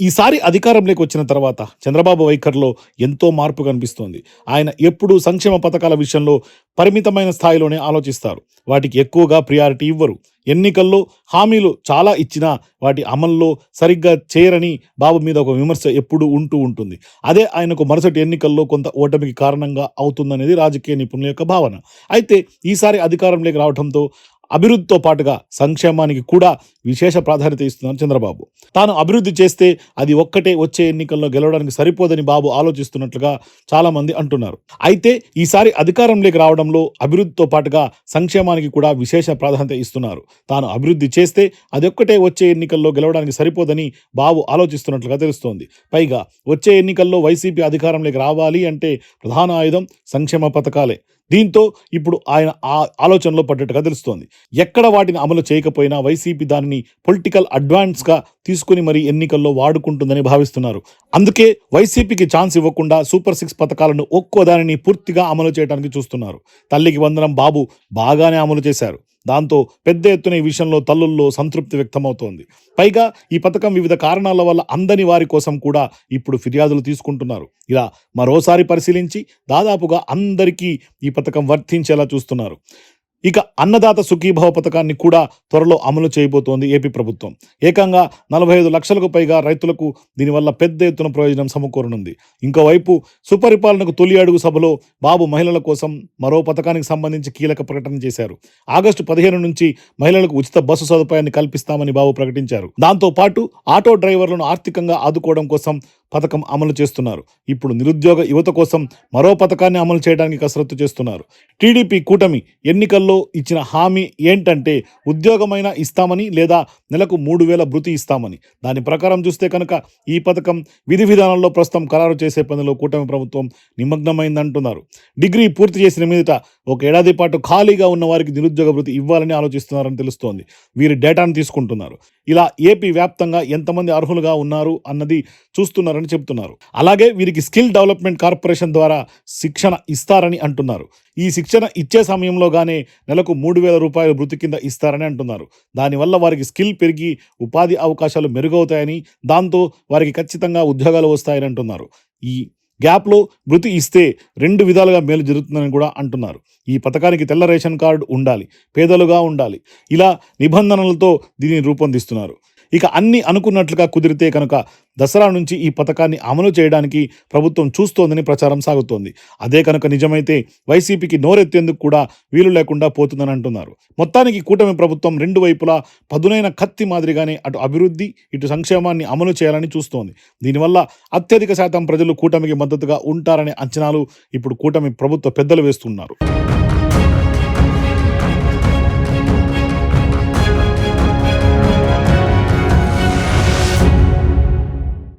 ఈసారి అధికారంలోకి వచ్చిన తర్వాత చంద్రబాబు వైఖరిలో ఎంతో మార్పు కనిపిస్తోంది. ఆయన ఎప్పుడూ సంక్షేమ పథకాల విషయంలో పరిమితమైన స్థాయిలోనే ఆలోచిస్తారు. వాటికి ఎక్కువగా ప్రియారిటీ ఇవ్వరు. ఎన్నికల్లో హామీలు చాలా ఇచ్చినా వాటి అమల్లో సరిగ్గా చేయరని బాబు మీద ఒక విమర్శ ఎప్పుడూ ఉంటూ ఉంటుంది. అదే ఆయనకు మరుసటి ఎన్నికల్లో కొంత ఓటమికి కారణంగా అవుతుందనేది రాజకీయ నిపుణుల యొక్క భావన. అయితే ఈసారి అధికారంలోకి రావడంతో అభివృద్ధితో పాటుగా సంక్షేమానికి కూడా విశేష ప్రాధాన్యత ఇస్తున్నారు చంద్రబాబు. తాను అభివృద్ధి చేస్తే అది ఒక్కటే వచ్చే ఎన్నికల్లో గెలవడానికి సరిపోదని బాబు ఆలోచిస్తున్నట్లుగా చాలామంది అంటున్నారు. అయితే ఈసారి అధికారంలోకి రావడంలో అభివృద్ధితో పాటుగా సంక్షేమానికి కూడా విశేష ప్రాధాన్యత ఇస్తున్నారు. తాను అభివృద్ధి చేస్తే అది ఒక్కటే వచ్చే ఎన్నికల్లో గెలవడానికి సరిపోదని బాబు ఆలోచిస్తున్నట్లుగా తెలుస్తోంది. పైగా వచ్చే ఎన్నికల్లో వైసీపీ అధికారంలోకి రావాలి అంటే ప్రధాన ఆయుధం సంక్షేమ పథకాలే. దీంతో ఇప్పుడు ఆయన ఆ ఆలోచనలో పడ్డట్టుగా తెలుస్తోంది. ఎక్కడ వాటిని అమలు చేయకపోయినా వైసీపీ దానిని పొలిటికల్ అడ్వాన్స్గా తీసుకుని మరి ఎన్నికల్లో వాడుకుంటుందని భావిస్తున్నారు. అందుకే వైసీపీకి ఛాన్స్ ఇవ్వకుండా సూపర్ సిక్స్ పథకాలను ఒక్కో దానిని పూర్తిగా అమలు చేయడానికి చూస్తున్నారు. తల్లికి వందనం బాబు బాగానే అమలు చేశారు. దాంతో పెద్ద ఎత్తున ఈ విషయంలో తల్లుల్లో సంతృప్తి వ్యక్తమవుతోంది. పైగా ఈ పథకం వివిధ కారణాల వల్ల అందని వారి కోసం కూడా ఇప్పుడు ఫిర్యాదులు తీసుకుంటున్నారు. ఇలా మరోసారి పరిశీలించి దాదాపుగా అందరికీ ఈ పథకం వర్తించేలా చూస్తున్నారు. ఇక అన్నదాత సుఖీభవ పథకాన్ని కూడా త్వరలో అమలు చేయబోతోంది ఏపీ ప్రభుత్వం. ఏకంగా నలభై ఐదు లక్షలకు పైగా రైతులకు దీనివల్ల పెద్ద ఎత్తున ప్రయోజనం సమకూరనుంది. ఇంకోవైపు సుపరిపాలనకు తొలి అడుగు సభలో బాబు మహిళల కోసం మరో పథకానికి సంబంధించి కీలక ప్రకటన చేశారు. ఆగస్టు పదిహేను నుంచి మహిళలకు ఉచిత బస్సు సదుపాయాన్ని కల్పిస్తామని బాబు ప్రకటించారు. దాంతో పాటు ఆటో డ్రైవర్లను ఆర్థికంగా ఆదుకోవడం కోసం పథకం అమలు చేస్తున్నారు. ఇప్పుడు నిరుద్యోగ యువత కోసం మరో పథకాన్ని అమలు చేయడానికి కసరత్తు చేస్తున్నారు. టీడీపీ కూటమి ఎన్నికల్లో ఇచ్చిన హామీ ఏంటంటే ఉద్యోగమైనా ఇస్తామని లేదా నెలకు మూడు వేల భృతి ఇస్తామని. దాని ప్రకారం చూస్తే కనుక ఈ పథకం విధి విధానంలో ప్రస్తుతం ఖరారు చేసే పనిలో కూటమి ప్రభుత్వం నిమగ్నమైందంటున్నారు. డిగ్రీ పూర్తి చేసిన మీదట ఒక ఏడాది పాటు ఖాళీగా ఉన్న వారికి నిరుద్యోగ భృతి ఇవ్వాలని ఆలోచిస్తున్నారని తెలుస్తోంది. వీరి డేటాను తీసుకుంటున్నారు. ఇలా ఏపీ వ్యాప్తంగా ఎంతమంది అర్హులుగా ఉన్నారు అన్నది చూస్తున్నారు చూస్తున్నారని చెబుతున్నారు. అలాగే వీరికి స్కిల్ డెవలప్మెంట్ కార్పొరేషన్ ద్వారా శిక్షణ ఇస్తారని అంటున్నారు. ఈ శిక్షణ ఇచ్చే సమయంలోగానే నెలకు మూడు వేల రూపాయల వృత్తి కింద ఇస్తారని అంటున్నారు. దానివల్ల వారికి స్కిల్ పెరిగి ఉపాధి అవకాశాలు మెరుగవుతాయని దాంతో వారికి ఖచ్చితంగా ఉద్యోగాలు వస్తాయని అంటున్నారు. ఈ గ్యాప్లో మృతి ఇస్తే రెండు విధాలుగా మేలు జరుగుతుందని కూడా అంటున్నారు. ఈ పథకానికి తెల్ల రేషన్ కార్డు ఉండాలి పేదలుగా ఉండాలి. ఇలా నిబంధనలతో దీనిని రూపొందిస్తున్నారు. ఇక అన్ని అనుకున్నట్లుగా కుదిరితే కనుక దసరా నుంచి ఈ పథకాన్ని అమలు చేయడానికి ప్రభుత్వం చూస్తోందని ప్రచారం సాగుతోంది. అదే కనుక నిజమైతే వైసీపీకి నోరెత్తేందుకు కూడా వీలు లేకుండా పోతుందని అంటున్నారు. మొత్తానికి కూటమి ప్రభుత్వం రెండు వైపులా పదునైన కత్తి మాదిరిగానే అటు అభివృద్ధి ఇటు సంక్షేమాన్ని అమలు చేయాలని చూస్తోంది. దీనివల్ల అత్యధిక శాతం ప్రజలు కూటమికి మద్దతుగా ఉంటారనే అంచనాలు ఇప్పుడు కూటమి ప్రభుత్వ పెద్దలు వేస్తున్నారు.